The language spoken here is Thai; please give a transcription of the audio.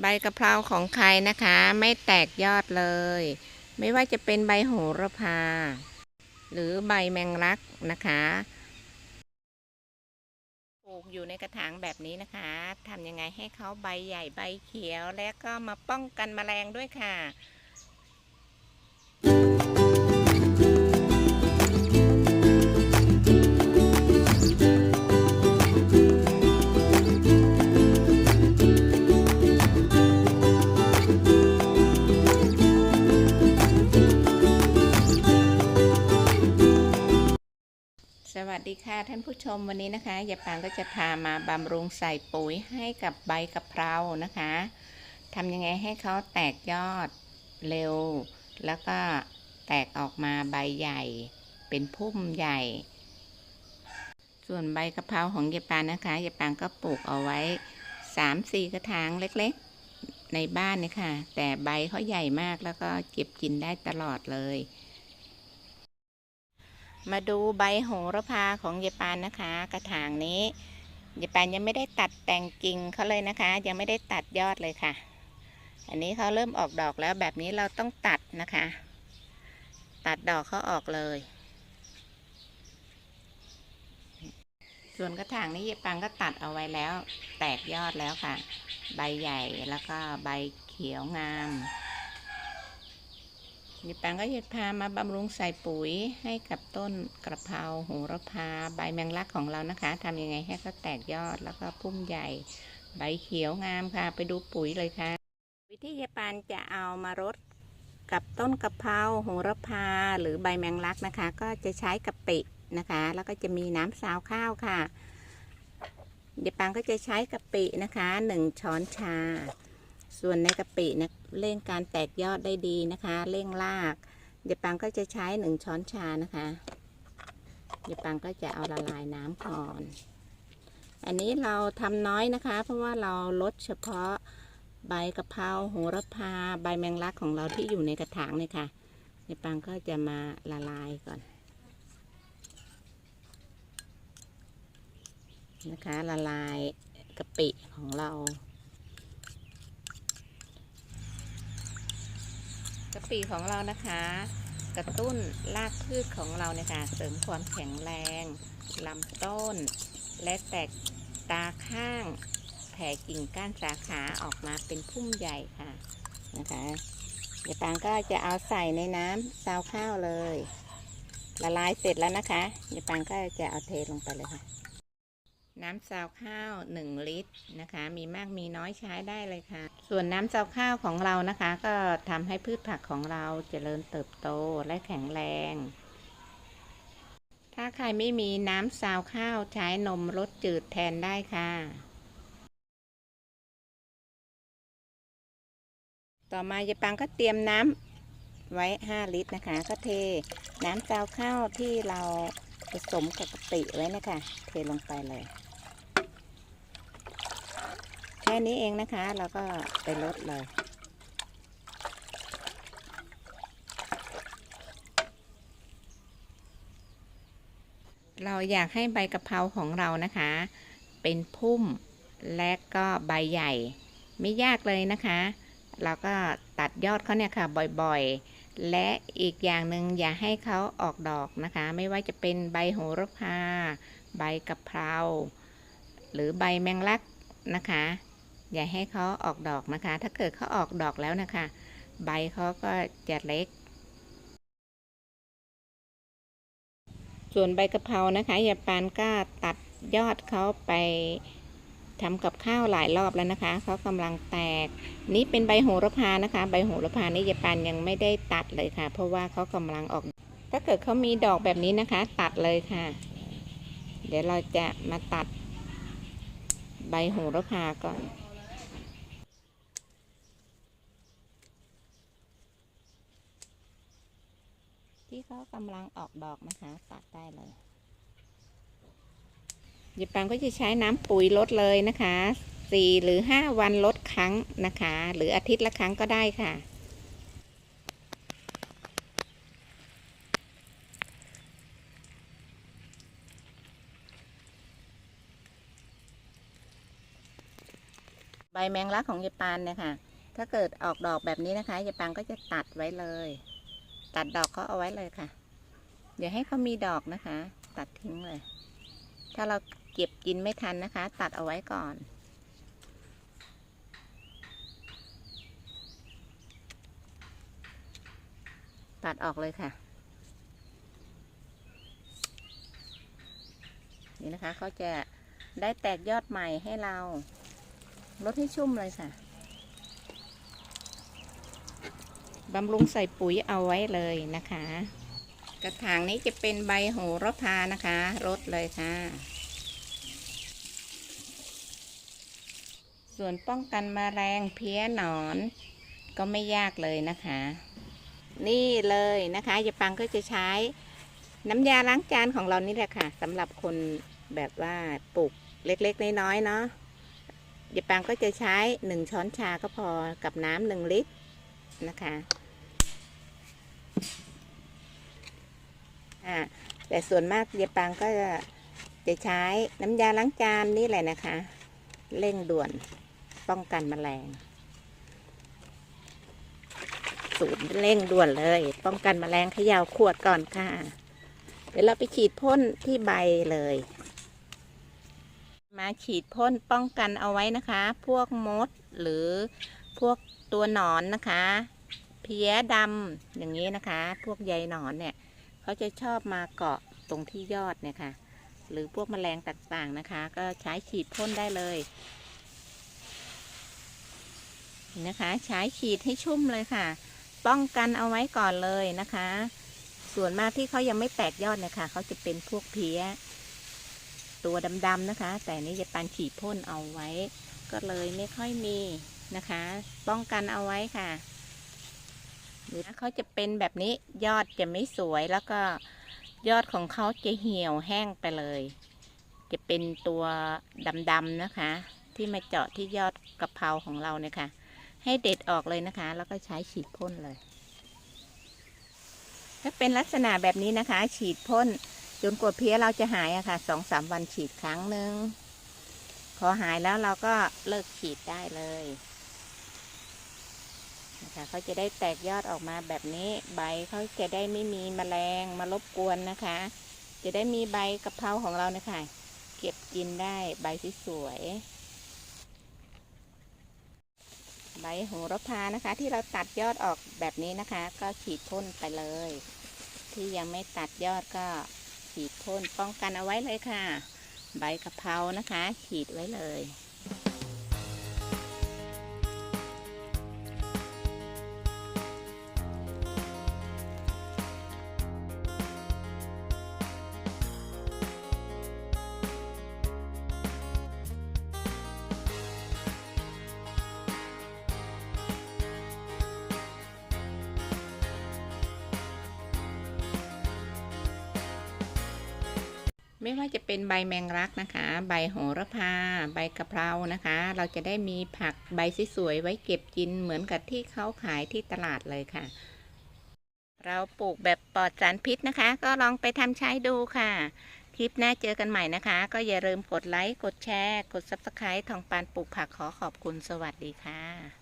ใบกะเพราของใครนะคะ ไม่แตกยอดเลย ไม่ว่าจะเป็นใบโหระพา หรือใบแมงลักนะคะปลูกอยู่ในกระถางแบบนี้นะคะทำยังไงให้เขาใบใหญ่ใบเขียวและก็มาป้องกันแมลงด้วยค่ะ วัสดีค่ะท่านผู้ชมวันนี้นะคะยายปางก็จะพามาบำรุงใส่ปุ๋ยให้กับใบกะเพรานะคะทำยังไงให้เขาแตกยอดเร็ว แล้วก็แตกออกมาใบใหญ่เป็นพุ่มใหญ่ ส่วนใบกะเพราของยายปางนะคะยายปางก็ปลูกเอาไว้สามสี่กระถางเล็กๆในบ้านนี่ค่ะ แต่ใบเขาใหญ่มากแล้วก็เก็บกินได้ตลอดเลย มาดูใบโหระพาของยายปานนะคะ กระถางนี้ยายปานยังไม่ได้ตัดแต่งกิ่งเขาเลยนะคะ ยังไม่ได้ตัดยอดเลยค่ะ อันนี้เขาเริ่มออกดอกแล้วแบบนี้เราต้องตัดนะคะ ตัดดอกเขาออกเลย ส่วนกระถางนี้ยายปานก็ตัดเอาไว้แล้ว แตกยอดแล้วค่ะ ใบใหญ่แล้วก็ใบเขียวงาม ยายปังก็จะพามาบำรุงใส่ปุ๋ยให้กับต้นกระเพราโหระพาใบแมงลักของเรานะคะทำยังไงให้เขาแตกยอดแล้วก็พุ่มใหญ่ใบเขียวงามค่ะ ไปดูปุ๋ยเลยค่ะ วิธียายปานจะเอามารดกับต้นกระเพราโหระพาหรือใบแมงลักนะคะ ก็จะใช้กะปินะคะ แล้วก็จะมีน้ำซาวข้าวค่ะยายปางก็จะใช้กะปินะคะหนึ่งช้อนชา ส่วนในกะปิเนี่ยเร่งการแตกยอดได้ดีนะคะ เร่งราก เดี๋ยวปังก็จะใช้หนึ่งช้อนชานะคะ เดี๋ยวปังก็จะเอาละลายน้ำก่อน อันนี้เราทำน้อยนะคะ เพราะว่าเราลดเฉพาะใบกะเพราโหระพา ใบแมงลักของเราที่อยู่ในกระถางเนี่ยค่ะเดี๋ยวปังก็จะมาละลายก่อนนะคะ ละลายกะปิของเรา กะปิของเรานะคะ กระตุ้นรากพืชของเราเนี่ยค่ะเสริมความแข็งแรงลำต้น และแตกตาข้าง แผ่กิ่งก้านสาขาออกมาเป็นพุ่มใหญ่ค่ะนะคะเดี๋ยวปางก็จะเอาใส่ในน้ำซาวข้าวเลย ละลายเสร็จแล้วนะคะ เดี๋ยวปางก็จะเอาเทลงไปเลยค่ะ น้ำซาวข้าว 1 ลิตรนะคะ มีมากมีน้อยใช้ได้เลยค่ะ ส่วนน้ำซาวข้าวของเรานะคะ ก็ทำให้พืชผักของเราเจริญเติบโตและแข็งแรง ถ้าใครไม่มีน้ำซาวข้าวใช้นมรสจืดแทนได้ค่ะ ต่อมายายปังก็เตรียมน้ำไว้ 5 ลิตรนะคะ ก็เทน้ำซาวข้าวที่เรา ผสมกับกะปิไว้นะคะ เทลงไปเลย แค่นี้เองนะคะ เราก็ไปลดเลย เราอยากให้ใบกะเพราของเรานะคะ เป็นพุ่มและก็ใบใหญ่ ไม่ยากเลยนะคะ เราก็ตัดยอดเขาเนี่ยค่ะบ่อยๆ และอีกอย่างหนึ่งอย่าให้เขาออกดอกนะคะ ไม่ว่าจะเป็นใบโหระพา ใบกะเพรา หรือใบแมงลักนะคะ อย่าให้เขาออกดอกนะคะ ถ้าเกิดเขาออกดอกแล้วนะคะ ใบเขาก็จะเล็ก ส่วนใบกะเพรานะคะ อย่าปานก็ตัดยอดเขาไป ทำกับข้าวหลายรอบแล้วนะคะเขากำลังแตก นี่เป็นใบโหระพานะคะ ใบโหระพานี่ยายปานยังไม่ได้ตัดเลยค่ะ เพราะว่าเขากำลังออก ถ้าเกิดเขามีดอกแบบนี้นะคะ ตัดเลยค่ะ เดี๋ยวเราจะมาตัด ใบโหระพาก่อนที่เขากำลังออกดอกนะคะ ตัดได้เลย ยายปังก็จะใช้น้ำปุ๋ยลดเลยนะคะสี่หรือห้าวันลดครั้งนะคะ หรืออาทิตย์ละครั้งก็ได้ค่ะใบแมงลักของยายปานเนี่ยค่ะ ถ้าเกิดออกดอกแบบนี้นะคะยายปานก็จะตัดไว้เลย ตัดดอกเขาเอาไว้เลยค่ะ เดี๋ยวให้เขามีดอกนะคะ ตัดทิ้งเลย ถ้าเรา เก็บกินไม่ทันนะคะ ตัดเอาไว้ก่อน ตัดออกเลยค่ะ นี่นะคะเขาจะได้แตกยอดใหม่ให้เราลดให้ชุ่มเลยค่ะบำรุงใส่ปุ๋ยเอาไว้เลยนะคะ กระถางนี้จะเป็นใบโหระพานะคะ รดเลยค่ะ ส่วนป้องกันมแมลงเพี้ยหนอนก็ไม่ยากเลยนะคะ นี่เลยนะคะยายปังก็จะใช้น้ำยาล้างจานของเรานี่แหละค่ะสำหรับคนแบบว่าปลูกเล็กๆน้อยๆเนาะยายปังก็จะใช้หนึ่งช้อนชาก็พอกับน้ำหนึ่งลิตรนะคะอ่าแต่ส่วนมากยายปังก็จะจะใช้น้ำยาล้างจานนี่แหละนะคะ เร่งด่วนป้องกันแมลง สูตรเร่งด่วนเลย ป้องกันแมลงเขย่าขวดก่อนค่ะ เดี๋ยวเราไปฉีดพ่นที่ใบเลย มาฉีดพ่นป้องกันเอาไว้นะคะ พวกมดหรือพวกตัวหนอนนะคะ เพี้ยดำอย่างนี้นะคะ พวกใยหนอนเนี่ย เขาจะชอบมาเกาะตรงที่ยอดเนี่ยค่ะ หรือพวกแมลงต่างๆนะคะ ก็ใช้ฉีดพ่นได้เลยนะคะ ใช้ฉีดให้ชุ่มเลยค่ะ ป้องกันเอาไว้ก่อนเลยนะคะ ส่วนมากที่เขายังไม่แตกยอดเนี่ยค่ะเขาจะเป็นพวกเพี้ย ตัวดำๆนะคะ แต่นี่จะปันฉีดพ่นเอาไว้ ก็เลยไม่ค่อยมีนะคะ ป้องกันเอาไว้ค่ะหรือเขาจะเป็นแบบนี้ยอดจะไม่สวยแล้วก็ ยอดของเขาจะเหี่ยวแห้งไปเลย จะเป็นตัวดำๆนะคะ ที่มาเจาะที่ยอดกะเพราของเราเนี่ยค่ะ ให้เด็ดออกเลยนะคะ แล้วก็ใช้ฉีดพ่นเลย ถ้าเป็นลักษณะแบบนี้นะคะ ฉีดพ่นจนกว่าเพี้ยเราจะหายอะค่ะสองสามวันฉีดครั้งหนึ่งพอหายแล้วเราก็เลิกฉีดได้เลย นะคะเขาจะได้แตกยอดออกมาแบบนี้ ใบเขาจะได้ไม่มีแมลงมารบกวนนะคะ จะได้มีใบกะเพราของเรานะคะ เก็บกินได้ใบสวยใบโหระพานะคะ ที่เราตัดยอดออกแบบนี้นะคะ ก็ฉีดพ่นไปเลย ที่ยังไม่ตัดยอดก็ฉีดพ่นป้องกันเอาไว้เลยค่ะ ใบกะเพรานะคะ ฉีดไว้เลย ไม่ว่าจะเป็นใบแมงลักนะคะ ใบโหระพา ใบกะเพรานะคะ เราจะได้มีผักใบสวยๆไว้เก็บกินเหมือนกับที่เขาขายที่ตลาดเลยค่ะ เราปลูกแบบปลอดสารพิษนะคะ ก็ลองไปทำใช้ดูค่ะ คลิปหน้าเจอกันใหม่นะคะ ก็อย่าลืมกดไลค์ กดแชร์ กด Subscribe ทองปานปลูกผักขอขอบคุณสวัสดีค่ะ